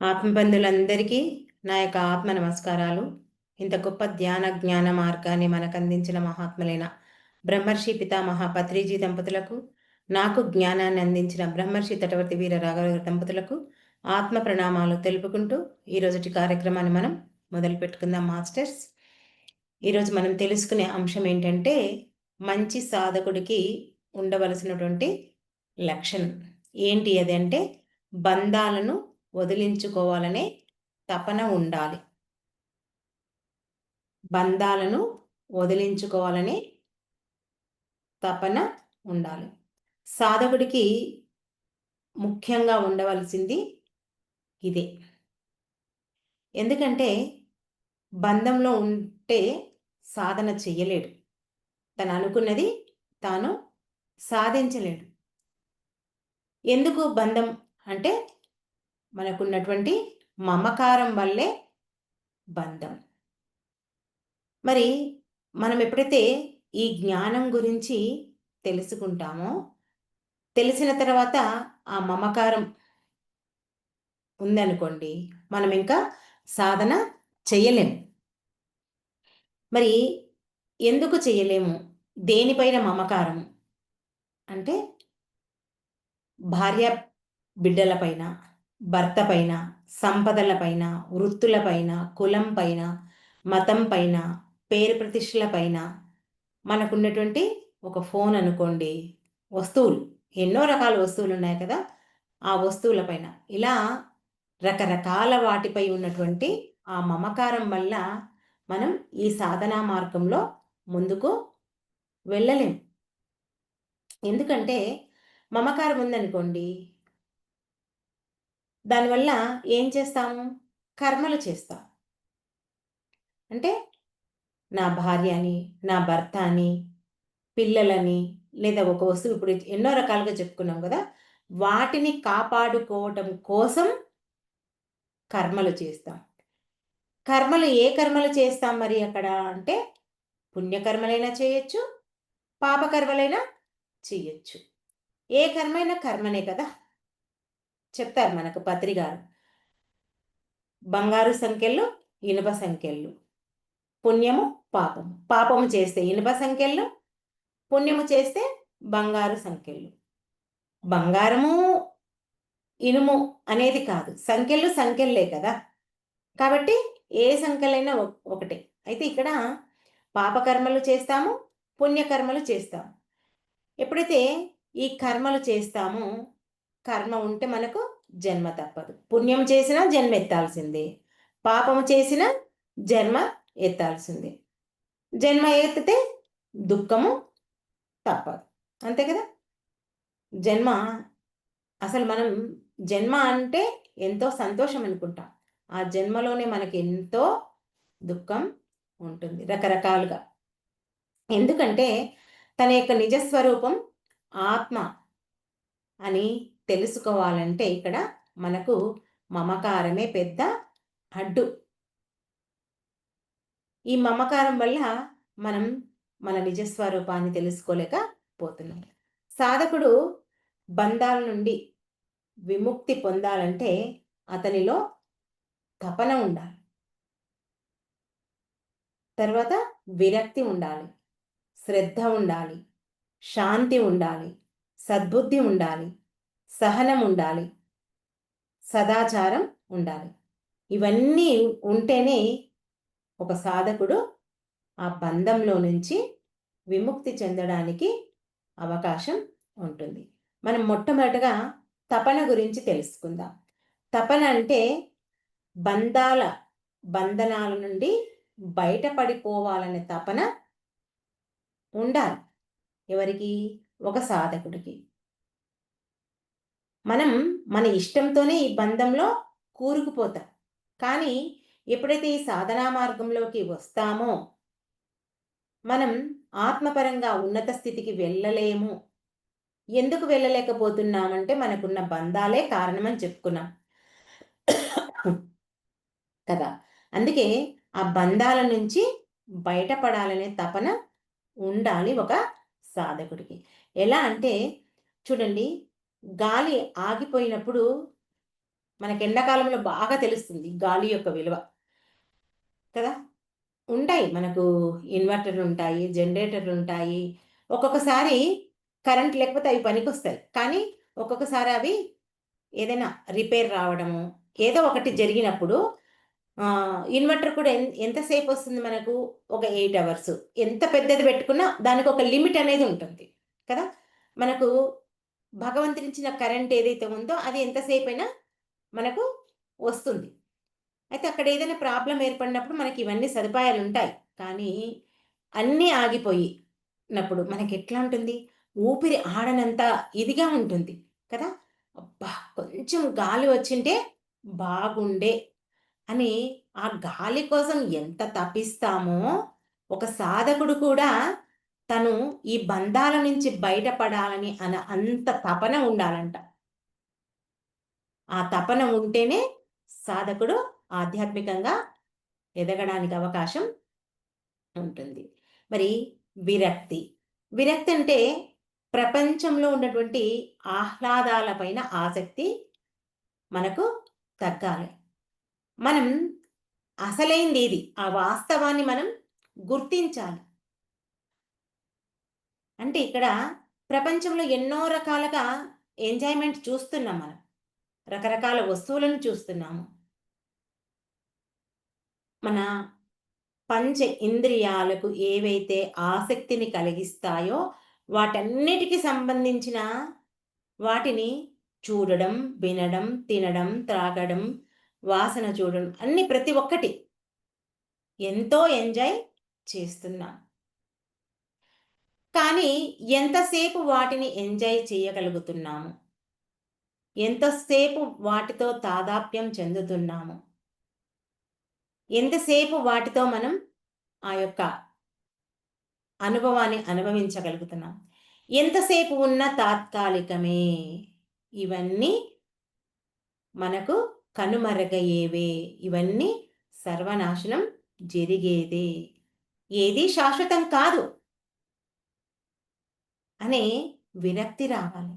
ఆత్మబంధులందరికీ నా యొక్క ఆత్మ నమస్కారాలు. ఇంత గొప్ప ధ్యాన జ్ఞాన మార్గాన్ని మనకు అందించిన మహాత్ములైన బ్రహ్మర్షి పితామహ పత్రిజీ దంపతులకు నాకు జ్ఞానాన్ని అందించిన బ్రహ్మర్షి తటవర్తి వీర రాఘవ దంపతులకు ఆత్మ ప్రణామాలు తెలుపుకుంటూ ఈరోజుటి కార్యక్రమాన్ని మనం మొదలు పెట్టుకుందాం మాస్టర్స్ ఈరోజు మనం తెలుసుకునే అంశం ఏంటంటే మంచి సాధకుడికి ఉండవలసినటువంటి లక్షణం. ఏంటి అది అంటే బంధాలను వదిలించుకోవాలనే తపన ఉండాలి. బంధాలను వదిలించుకోవాలనే తపన ఉండాలి. సాధకుడికి ముఖ్యంగా ఉండవలసింది ఇదే. ఎందుకంటే బంధంలో ఉంటే సాధన చెయ్యలేడు. తను అనుకున్నది తాను సాధించలేడు. ఎందుకు బంధం అంటే మనకున్నటువంటి మమకారం వల్లే బంధం. మరి మనం ఎప్పుడైతే ఈ జ్ఞానం గురించి తెలుసుకుంటామో తెలిసిన తర్వాత ఆ మమకారం ఉందనుకోండి మనం ఇంకా సాధన చేయలేము మరి ఎందుకు చేయలేము? దేనిపైన మమకారం? అంటే భార్య బిడ్డలపైన భర్త పైన సంపదల పైన వృత్తులపైన కులం పైన మతం పైన పేరు ప్రతిష్టల పైన మనకున్నటువంటి ఒక ఫోన్ అనుకోండి. వస్తువులు ఎన్నో రకాల వస్తువులు ఉన్నాయి కదా? ఆ వస్తువుల పైన. ఇలా రకరకాల వాటిపై ఉన్నటువంటి ఆ మమకారం వల్ల మనం ఈ సాధనా మార్గంలో ముందుకు వెళ్ళలేం. ఎందుకంటే మమకారం ఉందనుకోండి దానివల్ల ఏం చేస్తాము? కర్మలు చేస్తాం. అంటే నా భార్య అని నా భర్త అని పిల్లలని లేదా ఒక వస్తువు ఇప్పుడు ఎన్నో రకాలుగా చెప్పుకున్నాం కదా వాటిని కాపాడుకోవటం కోసం కర్మలు చేస్తాం. కర్మలు ఏ కర్మలు చేస్తాం మరి అక్కడ అంటే పుణ్యకర్మలైనా చేయొచ్చు పాపకర్మలైనా చేయొచ్చు. ఏ కర్మైనా కర్మనే కదా. చెప్తారు మనకు పత్రికారు బంగారు సంఖ్యలు ఇనుప సంఖ్యలు. పుణ్యము పాపము. పాపము చేస్తే ఇనుప సంఖ్యలు పుణ్యము చేస్తే బంగారు సంఖ్యలు. బంగారము ఇనుము అనేది కాదు. సంఖ్యలు సంఖ్యలే కదా. కాబట్టి ఏ సంఖ్యలైనా ఒకటే. అయితే ఇక్కడ పాపకర్మలు చేస్తాము పుణ్యకర్మలు చేస్తాము. ఎప్పుడైతే ఈ కర్మలు చేస్తామో కర్మ ఉంటే మనకు జన్మ తప్పదు. పుణ్యం చేసినా జన్మ ఎత్తాల్సిందే. పాపం చేసిన జన్మ ఎత్తాల్సిందే. జన్మ ఎత్తితే దుఃఖము తప్పదు. అంతే కదా? జన్మ అసలు మనం జన్మ అంటే ఎంతో సంతోషం అనుకుంటాం. ఆ జన్మలోనే మనకి ఎంతో దుఃఖం ఉంటుంది రకరకాలుగా. ఎందుకంటే తన యొక్క నిజస్వరూపం ఆత్మ అని తెలుసుకోవాలంటే ఇక్కడ మనకు మమకారమే పెద్ద అడ్డు. ఈ మమకారం వల్ల మనం మన నిజస్వరూపాన్ని తెలుసుకోలేకపోతున్నాం. సాధకుడు బంధాల నుండి విముక్తి పొందాలంటే అతనిలో తపన ఉండాలి. తర్వాత విరక్తి ఉండాలి శ్రద్ధ ఉండాలి శాంతి ఉండాలి సద్బుద్ధి ఉండాలి సహనం ఉండాలి. సదాచారం ఉండాలి. ఇవన్నీ ఉంటేనే ఒక సాధకుడు ఆ బంధంలో నుంచి విముక్తి చెందడానికి అవకాశం ఉంటుంది. మనం మొట్టమొదటగా తపన గురించి తెలుసుకుందాం. తపన అంటే బంధాల బంధనాల నుండి బయటపడిపోవాలనే తపన ఉండాలి ఎవరికి? ఒక సాధకుడికి. మనం మన ఇష్టంతోనే ఈ బంధంలో కూరుకుపోతాం. కానీ ఎప్పుడైతే ఈ సాధనా మార్గంలోకి వస్తామో మనం ఆత్మపరంగా ఉన్నత స్థితికి వెళ్ళలేము. ఎందుకు వెళ్ళలేకపోతున్నామంటే మనకున్న బంధాలే కారణమని చెప్పుకున్నాం. కదా? అందుకే ఆ బంధాల నుంచి బయటపడాలనే తపన ఉండాలి ఒక సాధకుడికి. ఎలా అంటే చూడండి గాలి ఆగిపోయినప్పుడు మనకి ఎండాకాలంలో బాగా తెలుస్తుంది గాలి యొక్క విలువ. కదా? ఉంటాయి మనకు ఇన్వర్టర్లు ఉంటాయి జనరేటర్లు ఉంటాయి. ఒక్కొక్కసారి కరెంట్ లేకపోతే అవి పనికి వస్తాయి కానీ ఒక్కొక్కసారి అవి ఏదైనా రిపేర్ రావడము ఏదో ఒకటి జరిగినప్పుడు ఇన్వర్టర్ కూడా ఎంతసేపు వస్తుంది మనకు? ఒక ఎయిట్ అవర్స్. ఎంత పెద్దది పెట్టుకున్నా దానికి ఒక లిమిట్ అనేది ఉంటుంది. కదా? మనకు భగవంతునిచ్చిన కరెంట్ ఏదైతే ఉందో అది ఎంతసేపు అయినా మనకు వస్తుంది. అయితే అక్కడ ఏదైనా ప్రాబ్లం ఏర్పడినప్పుడు మనకి ఇవన్నీ సదుపాయాలు ఉంటాయి. కానీ అన్నీ ఆగిపోయినప్పుడు మనకి ఎట్లా ఉంటుంది? ఊపిరి ఆడనంత ఇదిగా ఉంటుంది కదా? అబ్బా కొంచెం గాలి వచ్చింటే బాగుండే అని ఆ గాలి కోసం ఎంత తపిస్తామో ఒక సాధకుడు కూడా తను ఈ బంధాల నుంచి బయటపడాలని అన అంత తపన ఉండాలంట. ఆ తపన ఉంటేనే సాధకుడు ఆధ్యాత్మికంగా ఎదగడానికి అవకాశం ఉంటుంది. మరి విరక్తి. విరక్తి అంటే ప్రపంచంలో ఉన్నటువంటి ఆహ్లాదాలపైన ఆసక్తి మనకు తగ్గాలి. మనం అసలైంది ఇది. ఆ వాస్తవాన్ని మనం గుర్తించాలి. అంటే ఇక్కడ ప్రపంచంలో ఎన్నో రకాలుగా ఎంజాయ్మెంట్ చూస్తున్నాం మనం. రకరకాల వస్తువులను చూస్తున్నాము. మన పంచ ఇంద్రియాలకు ఏవైతే ఆసక్తిని కలిగిస్తాయో వాటన్నిటికి సంబంధించిన వాటిని చూడడం వినడం తినడం త్రాగడం వాసన చూడడం అన్ని ప్రతి ఒక్కటి ఎంతో ఎంజాయ్ చేస్తున్నాం. కానీ ఎంతసేపు వాటిని ఎంజాయ్ చేయగలుగుతున్నాము? ఎంతసేపు వాటితో తాదాప్యం చెందుతున్నాము? ఎంతసేపు వాటితో మనం ఆ యొక్క అనుభవాన్ని అనుభవించగలుగుతున్నాం? ఎంతసేపు ఉన్న తాత్కాలికమే? ఇవన్నీ మనకు కనుమరగయ్యేవే. ఇవన్నీ సర్వనాశనం జరిగేదే. ఏది శాశ్వతం కాదు. అనే విరక్తి రావాలి.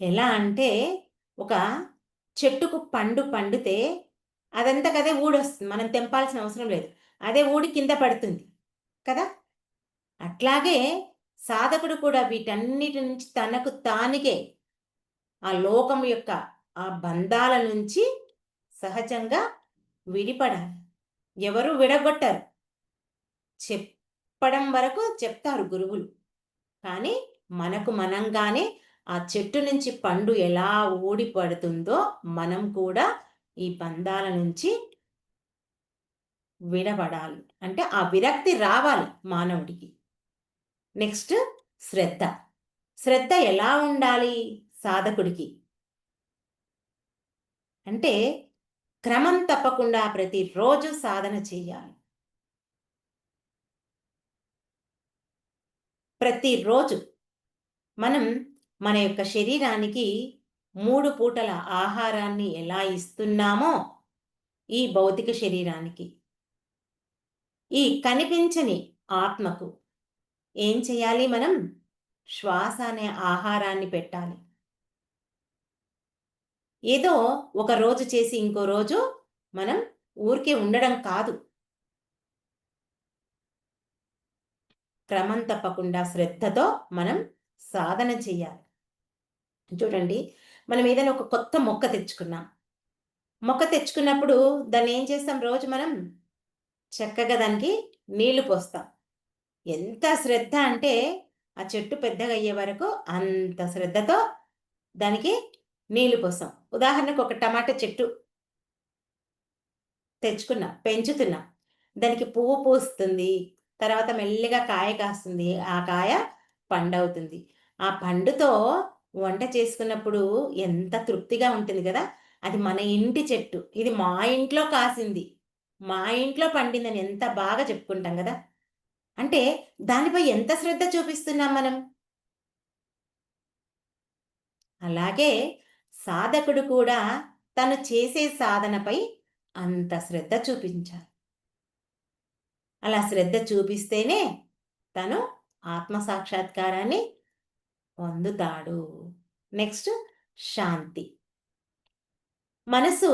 ఎలా అంటే ఒక చెట్టుకు పండు పండితే అదంతా కదే ఊడొస్తుంది. మనం తెంపాల్సిన అవసరం లేదు. అదే ఊడి కింద పడుతుంది కదా? అట్లాగే సాధకుడు కూడా వీటన్నిటి నుంచి తనకు తానికే ఆ లోకం యొక్క ఆ బంధాల నుంచి సహజంగా విడిపడాలి. ఎవరు విడగొట్టరు. చెప్పడం వరకు చెప్తారు గురువులు. కానీ మనకు మనంగానే ఆ చెట్టు నుంచి పండు ఎలా ఓడిపడుతుందో మనం కూడా ఈ బంధాల నుంచి విడబడాలి అంటే ఆ విరక్తి రావాలి మానవుడికి. నెక్స్ట్ శ్రద్ధ. శ్రద్ధ ఎలా ఉండాలి సాధకుడికి? అంటే క్రమం తప్పకుండా ప్రతిరోజు సాధన చేయాలి. ప్రతిరోజు మనం మన యొక్క శరీరానికి మూడు పూటల ఆహారాన్ని ఎలా ఇస్తున్నామో ఈ భౌతిక శరీరానికి. ఈ కనిపించని ఆత్మకు ఏం చేయాలి మనం? శ్వాస అనే ఆహారాన్ని పెట్టాలి. ఏదో ఒక రోజు చేసి ఇంకో రోజు మనం ఊరికే ఉండడం కాదు. క్రమం తప్పకుండా శ్రద్ధతో మనం సాధన చేయాలి. చూడండి మనం ఏదైనా ఒక కొత్త మొక్క తెచ్చుకున్నాం. మొక్క తెచ్చుకున్నప్పుడు దాన్ని ఏం చేస్తాం? రోజు మనం చక్కగా దానికి నీళ్ళు పోస్తాం. ఎంత శ్రద్ధ అంటే ఆ చెట్టు పెద్దగా అయ్యే వరకు అంత శ్రద్ధతో దానికి నీళ్ళు పోస్తాం. ఉదాహరణకు ఒక టమాటా చెట్టు తెచ్చుకున్నా పెంచుతున్నా. దానికి పువ్వు పూస్తుంది తర్వాత మెల్లిగా కాయ కాస్తుంది. ఆ కాయ పండవుతుంది. ఆ పండుతో వంట చేసుకున్నప్పుడు ఎంత తృప్తిగా ఉంటుంది కదా! అది మన ఇంటి చెట్టు. ఇది మా ఇంట్లో కాసింది. మా ఇంట్లో పండిందని ఎంత బాగా చెప్పుకుంటాం కదా! అంటే దానిపై ఎంత శ్రద్ధ చూపిస్తున్నాం మనం? అలాగే సాధకుడు కూడా తను చేసే సాధనపై అంత శ్రద్ధ చూపించాలి. అలా శ్రద్ధ చూపిస్తేనే తను ఆత్మసాక్షాత్కారాన్ని పొందుతాడు. నెక్స్ట్ శాంతి. మనసు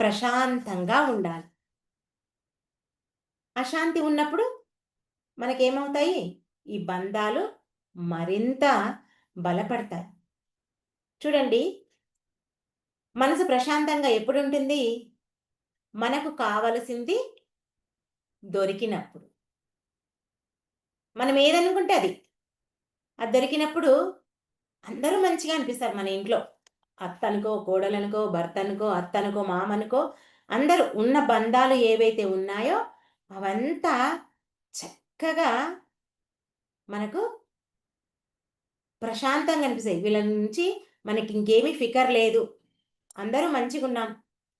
ప్రశాంతంగా ఉండాలి. అశాంతి ఉన్నప్పుడు మనకేమవుతాయి? ఈ బంధాలు మరింత బలపడతాయి. చూడండి మనసు ప్రశాంతంగా ఎప్పుడు ఉంటుంది మనకు కావలసింది దొరికినప్పుడు. మనం ఏదనుకుంటే అది. అది దొరికినప్పుడు అందరూ మంచిగా అనిపిస్తారు మన ఇంట్లో. అత్తనుకో కోడలనుకో భర్త అనుకో అత్తనుకో మామనుకో అందరూ ఉన్న బంధాలు ఏవైతే ఉన్నాయో అవంతా చక్కగా మనకు ప్రశాంతంగా అనిపిస్తాయి. వీళ్ళ నుంచి మనకి ఇంకేమీ ఫికర్ లేదు. అందరూ మంచిగా ఉన్నాం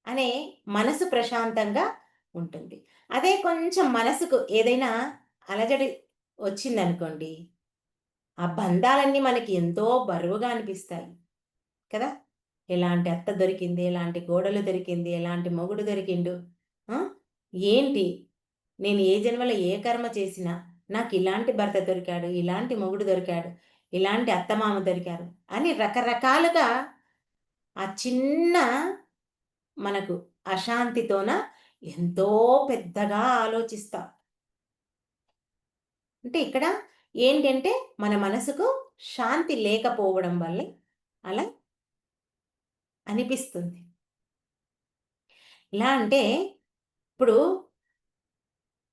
అనే మనసు ప్రశాంతంగా ఉంటుంది. అదే కొంచెం మనసుకు ఏదైనా అలజడి వచ్చిందనుకోండి ఆ బంధాలన్నీ మనకి ఎంతో బరువుగా అనిపిస్తాయి కదా? ఎలాంటి అత్త దొరికింది ఎలాంటి గోడలు దొరికింది ఎలాంటి మొగుడు దొరికిండు ఏంటి? నేను ఏ జన్మలో ఏ కర్మ చేసినా నాకు ఇలాంటి భర్త దొరికాడు ఇలాంటి మొగుడు దొరికాడు ఇలాంటి అత్తమామ దొరికారు అని రకరకాలుగా ఆ చిన్న మనకు అశాంతితోన ఎంతో పెద్దగా ఆలోచిస్తా. అంటే ఇక్కడ ఏంటంటే మన మనసుకు శాంతి లేకపోవడం వల్ల అలా అనిపిస్తుంది. ఇలా అంటే ఇప్పుడు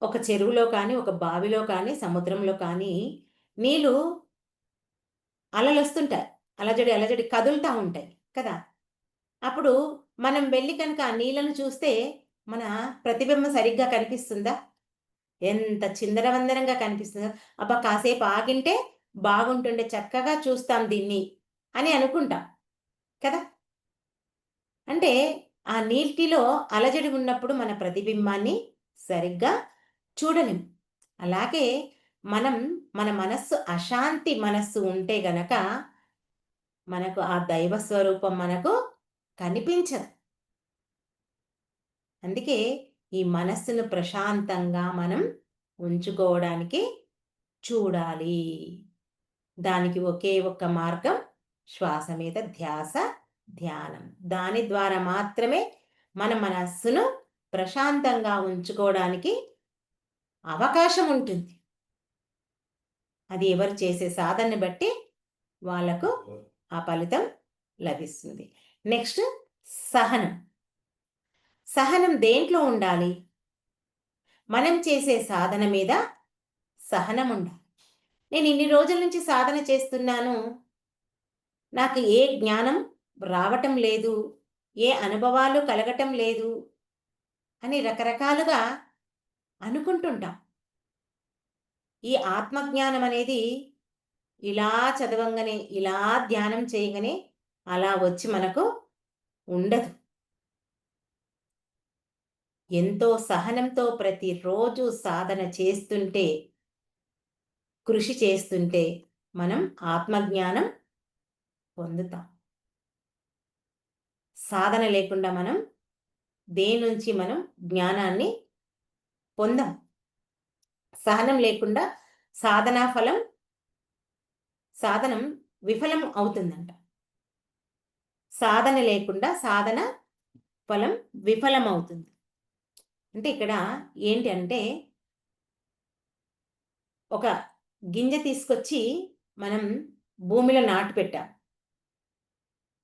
ఒక చెరువులో కానీ ఒక బావిలో కానీ సముద్రంలో కానీ నీళ్ళు అలలు వస్తుంటాయి అలజడి అలజడి కదులుతూ ఉంటాయి కదా. అప్పుడు మనం వెళ్ళి కనుక ఆ నీళ్ళను చూస్తే మన ప్రతిబింబం సరిగ్గా కనిపిస్తుందా? ఎంత చిందరవందరంగా కనిపిస్తుందా. అబ్బా కాసేపు ఆగింటే బాగుంటుండే చక్కగా చూస్తాం దీన్ని అని అనుకుంటాం కదా? అంటే ఆ నీటిలో అలజడి ఉన్నప్పుడు మన ప్రతిబింబాన్ని సరిగ్గా చూడలేం. అలాగే మనం మన మనస్సు అశాంతి మనస్సు ఉంటే గనక మనకు ఆ దైవ స్వరూపం మనకు కనిపించదు. అందుకే ఈ మనస్సును ప్రశాంతంగా మనం ఉంచుకోవడానికి చూడాలి. దానికి ఒకే ఒక్క మార్గం శ్వాస మీద ధ్యాస ధ్యానం. దాని ద్వారా మాత్రమే మన మనస్సును ప్రశాంతంగా ఉంచుకోవడానికి అవకాశం ఉంటుంది. అది ఎవరు చేసే సాధనని బట్టి వాళ్ళకు ఆ ఫలితం లభిస్తుంది. నెక్స్ట్ సహనం. సహనం దేంట్లో ఉండాలి? మనం చేసే సాధన మీద సహనం ఉండాలి. నేను ఇన్ని రోజుల నుంచి సాధన చేస్తున్నాను. నాకు ఏ జ్ఞానం రావటం లేదు. ఏ అనుభవాలు కలగటం లేదు. అని రకరకాలుగా అనుకుంటుంటాం. ఈ ఆత్మజ్ఞానం అనేది ఇలా చదవంగానే ఇలా ధ్యానం చేయగానే అలా వచ్చి మనకు ఉండదు. ఎంతో సహనంతో ప్రతిరోజు సాధన చేస్తుంటే కృషి చేస్తుంటే మనం ఆత్మజ్ఞానం పొందుతాం. సాధన లేకుండా మనం దేని నుంచి మనం జ్ఞానాన్ని పొందాం? సహనం లేకుండా సాధనా ఫలం సాధనం విఫలం అవుతుందంట. సాధన లేకుండా సాధన ఫలం విఫలం అవుతుంది అంటే ఇక్కడ ఏంటి అంటే ఒక గింజ తీసుకొచ్చి మనం భూమిలో నాటు పెట్టాం.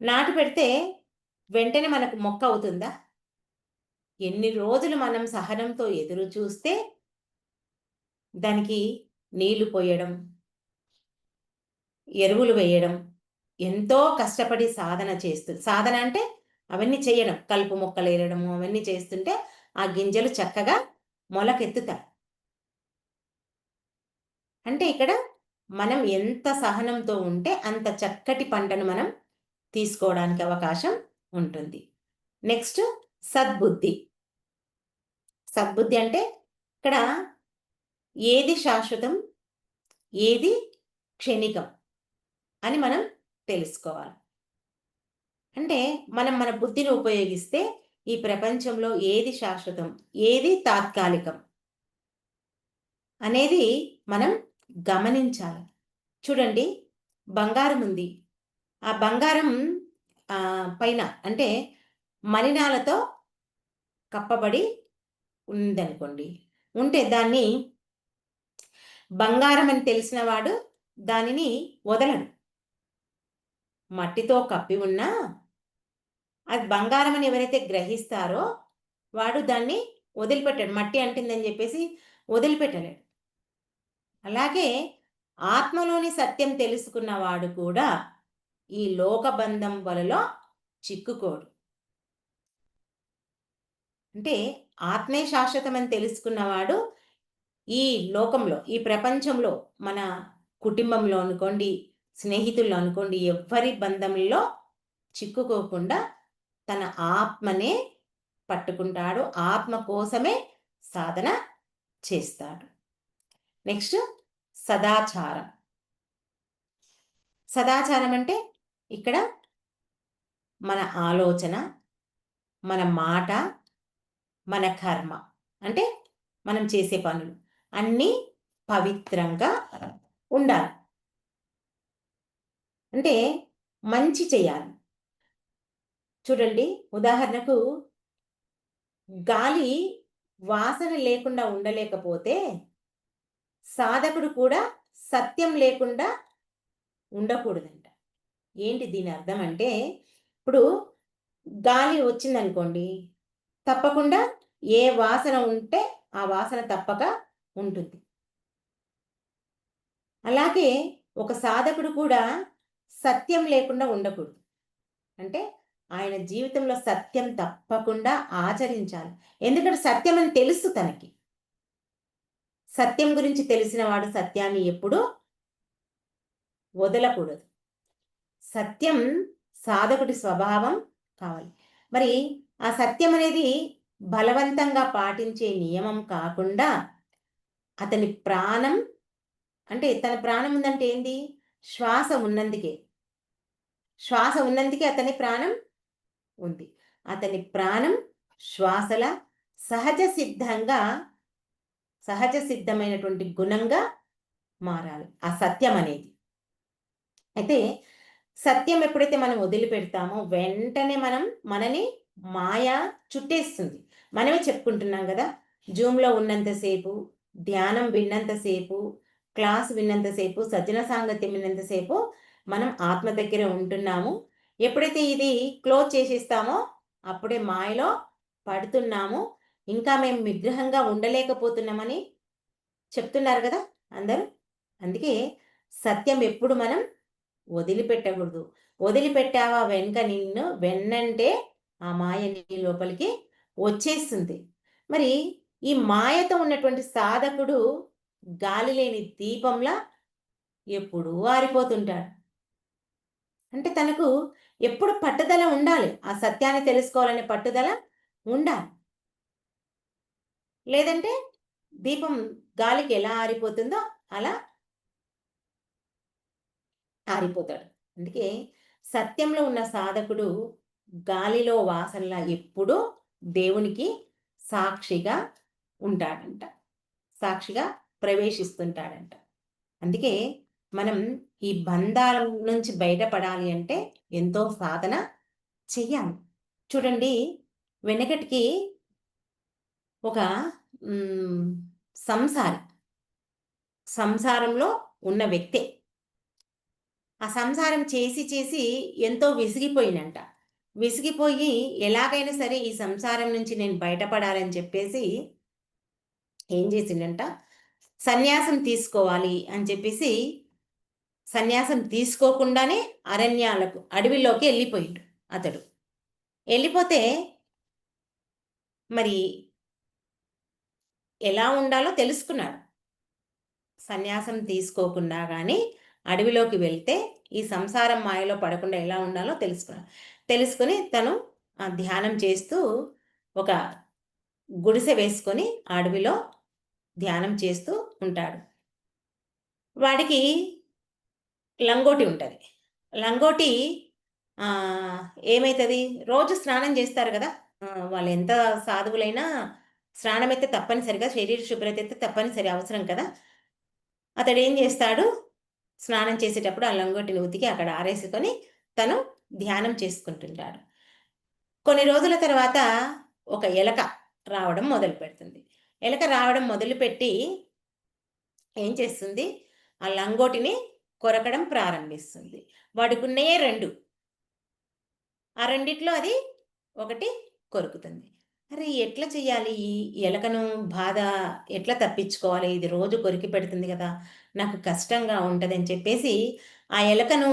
నాటు పెడితే వెంటనే మనకు మొక్క అవుతుందా? ఎన్ని రోజులు మనం సహనంతో ఎదురు చూస్తే దానికి నీళ్ళు పోయడం ఎరువులు వేయడం ఎంతో కష్టపడి సాధన చేస్తు సాధన అంటే అవన్నీ చేయడం. కలుపు మొక్కలు వేయడము అవన్నీ చేస్తుంటే ఆ గింజలు చక్కగా మొలకెత్తుతాయి అంటే ఇక్కడ మనం ఎంత సహనంతో ఉంటే అంత చక్కటి పంటను మనం తీసుకోవడానికి అవకాశం ఉంటుంది. నెక్స్ట్ సద్బుద్ధి. సద్బుద్ధి అంటే ఇక్కడ ఏది శాశ్వతం ఏది క్షణికం అని మనం తెలుసుకోవాలి. అంటే మనం మన బుద్ధిని ఉపయోగిస్తే ఈ ప్రపంచంలో ఏది శాశ్వతం? ఏది తాత్కాలికం? అనేది మనం గమనించాలి. చూడండి బంగారం ఉంది. ఆ బంగారం పైన అంటే మలినాలతో కప్పబడి ఉందనుకోండి. ఉంటే దాన్ని బంగారం అని తెలిసిన వాడు దానిని వదలడు. మట్టితో కప్పి ఉన్నా అది బంగారం అని ఎవరైతే గ్రహిస్తారో వాడు దాన్ని వదిలిపెట్టాడు. మట్టి అంటిందని చెప్పేసి వదిలిపెట్టలేడు. అలాగే ఆత్మలోని సత్యం తెలుసుకున్నవాడు కూడా ఈ లోకబంధం వలలో చిక్కుకోడు. అంటే ఆత్మే శాశ్వతమని తెలుసుకున్నవాడు ఈ లోకంలో ఈ ప్రపంచంలో మన కుటుంబంలో అనుకోండి స్నేహితుల్లో అనుకోండి ఎవ్వరి బంధంలో చిక్కుకోకుండా తన ఆత్మనే పట్టుకుంటాడు. ఆత్మ కోసమే సాధన చేస్తాడు. నెక్స్ట్ సదాచారం. సదాచారం అంటే ఇక్కడ మన ఆలోచన మన మాట మన కర్మ అంటే మనం చేసే పనులు అన్నీ పవిత్రంగా ఉండాలి. అంటే మంచి చేయాలి. చూడండి ఉదాహరణకు గాలి వాసన లేకుండా ఉండలేకపోతే సాధకుడు కూడా సత్యం లేకుండా ఉండకూడదంట. ఏంటి దీని అర్థం అంటే ఇప్పుడు గాలి వచ్చిందనుకోండి తప్పకుండా ఏ వాసన ఉంటే ఆ వాసన తప్పక ఉంటుంది. అలాగే ఒక సాధకుడు కూడా సత్యం లేకుండా ఉండకూడదు. అంటే ఆయన జీవితంలో సత్యం తప్పకుండా ఆచరించాలి. ఎందుకంటే సత్యం అని తెలుసు తనకి. సత్యం గురించి తెలిసిన వాడు సత్యాన్ని ఎప్పుడూ వదలకూడదు. సత్యం సాధకుడి స్వభావం కావాలి. మరి ఆ సత్యం అనేది బలవంతంగా పాటించే నియమం కాకుండా అతని ప్రాణం అంటే తన ప్రాణం ఉందంటే ఏంది? శ్వాస ఉన్నందుకే. శ్వాస ఉన్నందుకే అతని ప్రాణం ఉంది. అతని ప్రాణం శ్వాసల సహజ సిద్ధంగా సహజ సిద్ధమైనటువంటి గుణంగా మారాలి. ఆ సత్యం అనేది. అయితే సత్యం ఎప్పుడైతే మనం వదిలిపెడతామో వెంటనే మనం మనని మాయ చుట్టేస్తుంది. మనమే చెప్పుకుంటున్నాం కదా జూమ్లో ఉన్నంతసేపు ధ్యానం విన్నంతసేపు క్లాస్ విన్నంతసేపు సజ్జన సాంగత్యం విన్నంతసేపు మనం ఆత్మ దగ్గర ఉంటున్నాము. ఎప్పుడైతే ఇది క్లోజ్ చేసేస్తామో అప్పుడే మాయలో పడుతున్నాము. ఇంకా మేము విగ్రహంగా ఉండలేకపోతున్నామని చెప్తున్నారు కదా అందరూ. అందుకే సత్యం ఎప్పుడు మనం వదిలిపెట్టకూడదు. వదిలిపెట్టావా వెనుక నిన్ను వెన్నంటే ఆ మాయ నీ లోపలికి వచ్చేస్తుంది. మరి ఈ మాయతో ఉన్నటువంటి సాధకుడు గాలి లేని దీపంలా ఎప్పుడూ ఆరిపోతుంటాడు. అంటే తనకు ఎప్పుడు పట్టుదల ఉండాలి. ఆ సత్యాన్ని తెలుసుకోవాలనే పట్టుదల ఉండాలి. లేదంటే దీపం గాలికి ఎలా ఆరిపోతుందో అలా ఆరిపోతాడు. అందుకే సత్యంలో ఉన్న సాధకుడు గాలిలో వాసనలా ఎప్పుడూ దేవునికి సాక్షిగా ఉంటాడంట. సాక్షిగా ప్రవేశిస్తుంటాడంట. అందుకే మనం ఈ బంధాల నుంచి బయటపడాలి అంటే ఎంతో సాధన చెయ్యాలి. చూడండి వెనకటికి ఒక సంసారి. సంసారంలో ఉన్న వ్యక్తే. ఆ సంసారం చేసి చేసి ఎంతో విసిగిపోయినంట విసిగిపోయి ఎలాగైనా సరే ఈ సంసారం నుంచి నేను బయటపడాలని చెప్పేసి ఏం చేసిండంట సన్యాసం తీసుకోవాలి అని చెప్పేసి సన్యాసం తీసుకోకుండానే అరణ్యాలకు అడవిలోకి వెళ్ళిపోయాడు అతడు. వెళ్ళిపోతే మరి ఎలా ఉండాలో తెలుసుకున్నాడు. సన్యాసం తీసుకోకుండా కానీ అడవిలోకి వెళ్తే ఈ సంసారం మాయలో పడకుండా ఎలా ఉండాలో తెలుసుకున్నాడు. తెలుసుకుని తను ధ్యానం చేస్తూ ఒక గుడిసె వేసుకొని అడవిలో ధ్యానం చేస్తూ ఉంటాడు. వాడికి లంగోటి ఉంటుంది. లంగోటి ఏమవుతుంది రోజు స్నానం చేస్తారు కదా. వాళ్ళు ఎంత సాధువులైనా స్నానం అయితే తప్పనిసరిగా శరీర శుభ్రత అయితే తప్పనిసరి అవసరం కదా. అతడు ఏం చేస్తాడు? స్నానం చేసేటప్పుడు ఆ లంగోటిని ఉతికి అక్కడ ఆరేసుకొని తను ధ్యానం చేసుకుంటుంటాడు. కొన్ని రోజుల తర్వాత ఒక ఎలక రావడం మొదలు పెడుతుంది. ఎలక రావడం మొదలుపెట్టి ఏం చేస్తుంది? ఆ లంగోటిని కొరకడం ప్రారంభిస్తుంది. వాడుకున్నయే రెండు. ఆ రెండిట్లో అది ఒకటి కొరుకుతుంది. అరే ఎట్లా చెయ్యాలి? ఈ ఎలకను బాధ ఎట్లా తప్పించుకోవాలి? ఇది రోజు కొరికి పెడుతుంది కదా నాకు కష్టంగా ఉంటుంది అని చెప్పేసి ఆ ఎలకను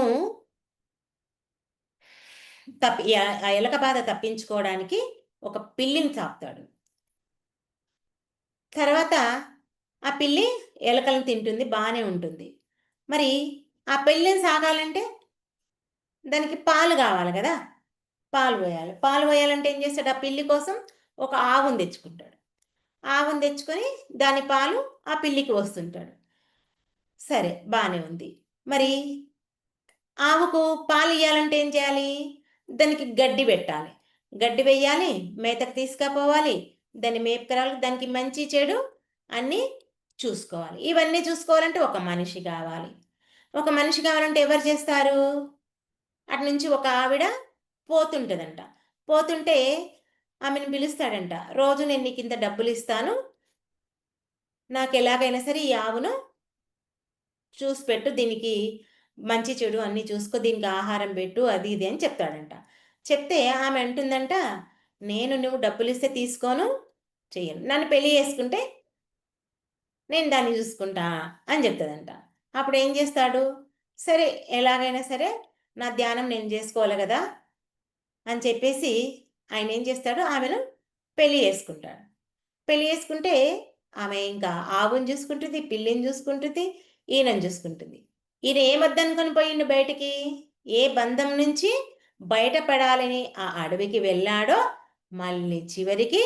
తప్పి ఆ ఎలక బాధ తప్పించుకోవడానికి ఒక పిల్లిని చాపుతాడు తర్వాత ఆ పిల్లి ఎలకలను తింటుంది బాగానే ఉంటుంది. మరి ఆ పెళ్ళిని సాగాలంటే దానికి పాలు కావాలి కదా? పాలు పోయాలి. పాలు పోయాలంటే ఏం చేస్తాడు? ఆ పిల్లి కోసం ఒక ఆవును తెచ్చుకుంటాడు. ఆవును తెచ్చుకొని దాని పాలు ఆ పిల్లికి వస్తుంటాడు సరే బాగానే ఉంది. మరి ఆవుకు పాలు ఇవ్వాలంటే ఏం చేయాలి? దానికి గడ్డి పెట్టాలి. గడ్డి వేయాలి మేతకు తీసుకుపోవాలి దాన్ని మేపుకరాలి దానికి మంచి చెడు అన్నీ చూసుకోవాలి. ఇవన్నీ చూసుకోవాలంటే ఒక మనిషి కావాలి. ఒక మనిషి కావాలంటే ఎవరు చేస్తారు? అటు నుంచి ఒక ఆవిడ పోతుంటుందంట. పోతుంటే ఆమెను పిలుస్తాడంట. రోజు నేను నీకు ఇంత డబ్బులు ఇస్తాను నాకు ఎలాగైనా సరే ఈ ఆవును చూసి పెట్టు. దీనికి మంచి చెడు అన్నీ చూసుకో. దీనికి ఆహారం పెట్టు. అది ఇది అని చెప్తాడంట. చెప్తే ఆమె అంటుందంట నేను నువ్వు డబ్బులు ఇస్తే తీసుకోను చెయ్యను. నన్ను పెళ్ళి చేసుకుంటే నేను దాన్ని చూసుకుంటా అని చెప్తుందంట. అప్పుడు ఏం చేస్తాడు? సరే ఎలాగైనా సరే నా ధ్యానం నేను చేసుకోవాలి కదా అని చెప్పేసి ఆయన ఏం చేస్తాడు? ఆమెను పెళ్ళి చేసుకుంటాడు. పెళ్ళి చేసుకుంటే ఆమె ఇంకా ఆవుని చూసుకుంటుంది పిల్లిని చూసుకుంటుంది ఈయనని చూసుకుంటుంది. ఈయన ఏమద్దనుకొని పోయిండు బయటికి? ఏ బంధం నుంచి బయటపడాలని ఆ అడవికి వెళ్ళాడో మళ్ళీ చివరికి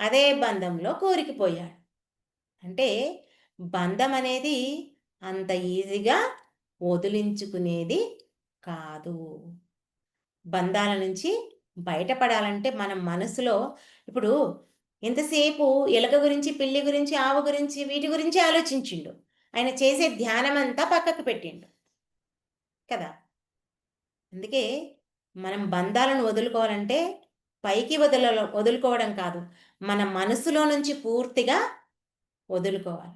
అదే బంధంలో కోరికిపోయాడు అంటే బంధం అనేది అంత ఈజీగా వదిలించుకునేది కాదు. బంధాల నుంచి బయటపడాలంటే మన మనసులో ఇప్పుడు ఇంతసేపు ఎలక గురించి పిల్లి గురించి ఆవు గురించి వీటి గురించి ఆలోచించిండు. ఆయన చేసే ధ్యానం అంతా పక్కకు పెట్టిండు. కదా? అందుకే మనం బంధాలను వదులుకోవాలంటే పైకి వదల వదులుకోవడం కాదు. మన మనసులో నుంచి పూర్తిగా వదులుకోవాలి.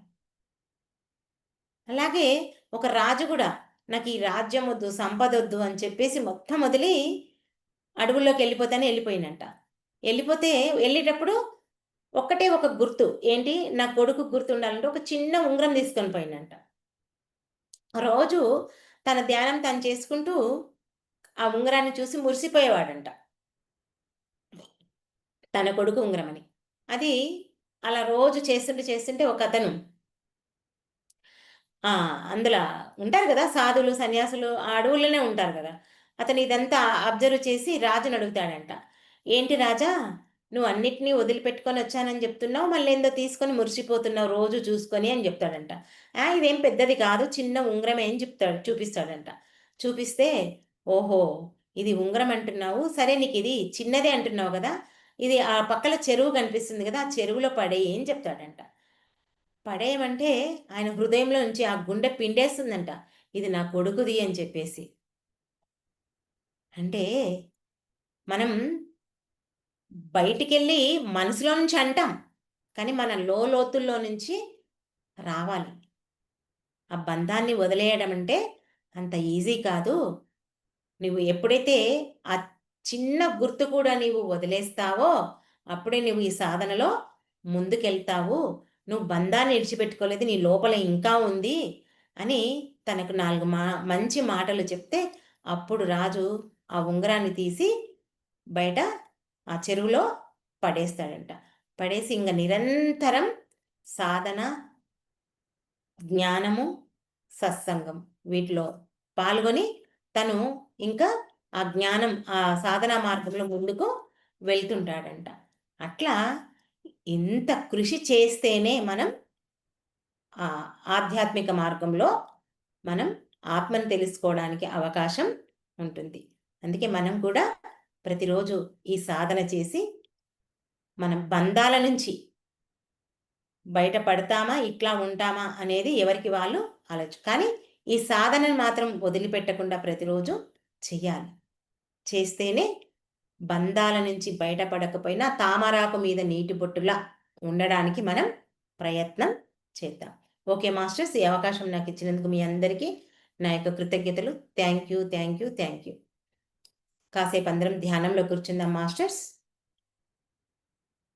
అలాగే ఒక రాజు కూడా నాకు ఈ రాజ్యం వద్దు సంపద వద్దు అని చెప్పేసి మొత్తం వదిలి అడవుల్లోకి వెళ్ళిపోతానే వెళ్ళిపోయినంట. వెళ్ళిపోతే వెళ్ళేటప్పుడు ఒక్కటే ఒక గుర్తు. ఏంటి? నా కొడుకు గుర్తు ఉండాలంటే ఒక చిన్న ఉంగరం తీసుకొని పోయినంట. రోజు తన ధ్యానం తను చేసుకుంటూ ఆ ఉంగరాన్ని చూసి మురిసిపోయేవాడంట. తన కొడుకు ఉంగరం అని అది అలా రోజు చేస్తుంటే చేస్తుంటే ఒక అతను. అందులో ఉంటారు కదా సాధువులు సన్యాసులు ఆ అడవుల్లోనే ఉంటారు కదా. అతను ఇదంతా అబ్జర్వ్ చేసి రాజును అడుగుతాడంట. ఏంటి రాజా నువ్వు అన్నిటినీ వదిలిపెట్టుకొని వచ్చానని చెప్తున్నావు మళ్ళీ ఏందో తీసుకొని మురిసిపోతున్నావు రోజు చూసుకొని అని చెప్తాడంట. ఆ ఇదేం పెద్దది కాదు చిన్న ఉంగరం ఏం చెప్తాడు చూపిస్తాడంట. చూపిస్తే ఓహో ఇది ఉంగరం అంటున్నావు సరే నీకు ఇది చిన్నదే అంటున్నావు కదా ఇది ఆ పక్కల చెరువు కనిపిస్తుంది కదా ఆ చెరువులో పడే ఏం చెప్తాడంట? పడేయమంటే ఆయన హృదయంలో నుంచి ఆ గుండె పిండేస్తుందంట. ఇది నా కొడుకుది అని చెప్పేసి. అంటే మనం బయటికెళ్ళి మనసులో నుంచి అంటాం కానీ మన లోతుల్లో నుంచి రావాలి. ఆ బంధాన్ని వదిలేయడం అంటే అంత ఈజీ కాదు. నువ్వు ఎప్పుడైతే ఆ చిన్న గుర్తు కూడా నీవు వదిలేస్తావో అప్పుడే నువ్వు ఈ సాధనలో ముందుకెళ్తావు. నువ్వు బంధాన్ని విడిచిపెట్టుకోలేదు నీ లోపల ఇంకా ఉంది అని తనకు నాలుగు మా మంచి మాటలు చెప్తే అప్పుడు రాజు ఆ ఉంగరాన్ని తీసి బయట ఆ చెరువులో పడేస్తాడంట. పడేసి ఇంక నిరంతరం సాధన జ్ఞానము సత్సంగం వీటిలో పాల్గొని తను ఇంకా ఆ జ్ఞానం ఆ సాధనా మార్గంలో ముందుకు వెళ్తుంటాడంట. అట్లా ఇంత కృషి చేస్తేనే మనం ఆ ఆధ్యాత్మిక మార్గంలో మనం ఆత్మను తెలుసుకోవడానికి అవకాశం ఉంటుంది. అందుకే మనం కూడా ప్రతిరోజు ఈ సాధన చేసి మనం బంధాల నుంచి బయటపడతామా ఇట్లా ఉంటామా అనేది ఎవరికి వాళ్ళు ఆలోచన కానీ ఈ సాధనను మాత్రం వదిలిపెట్టకుండా ప్రతిరోజు చెయ్యాలి. చేస్తేనే బంధాల నుంచి బయటపడకపోయినా తామరాకు మీద నీటి బొట్టులా ఉండడానికి మనం ప్రయత్నం చేద్దాం. ఓకే మాస్టర్స్ ఈ అవకాశం నాకు ఇచ్చినందుకు మీ అందరికీ నా యొక్క కృతజ్ఞతలు. Thank you thank you thank you. కాసేపు అందరం ధ్యానంలో కూర్చుందాం మాస్టర్స్.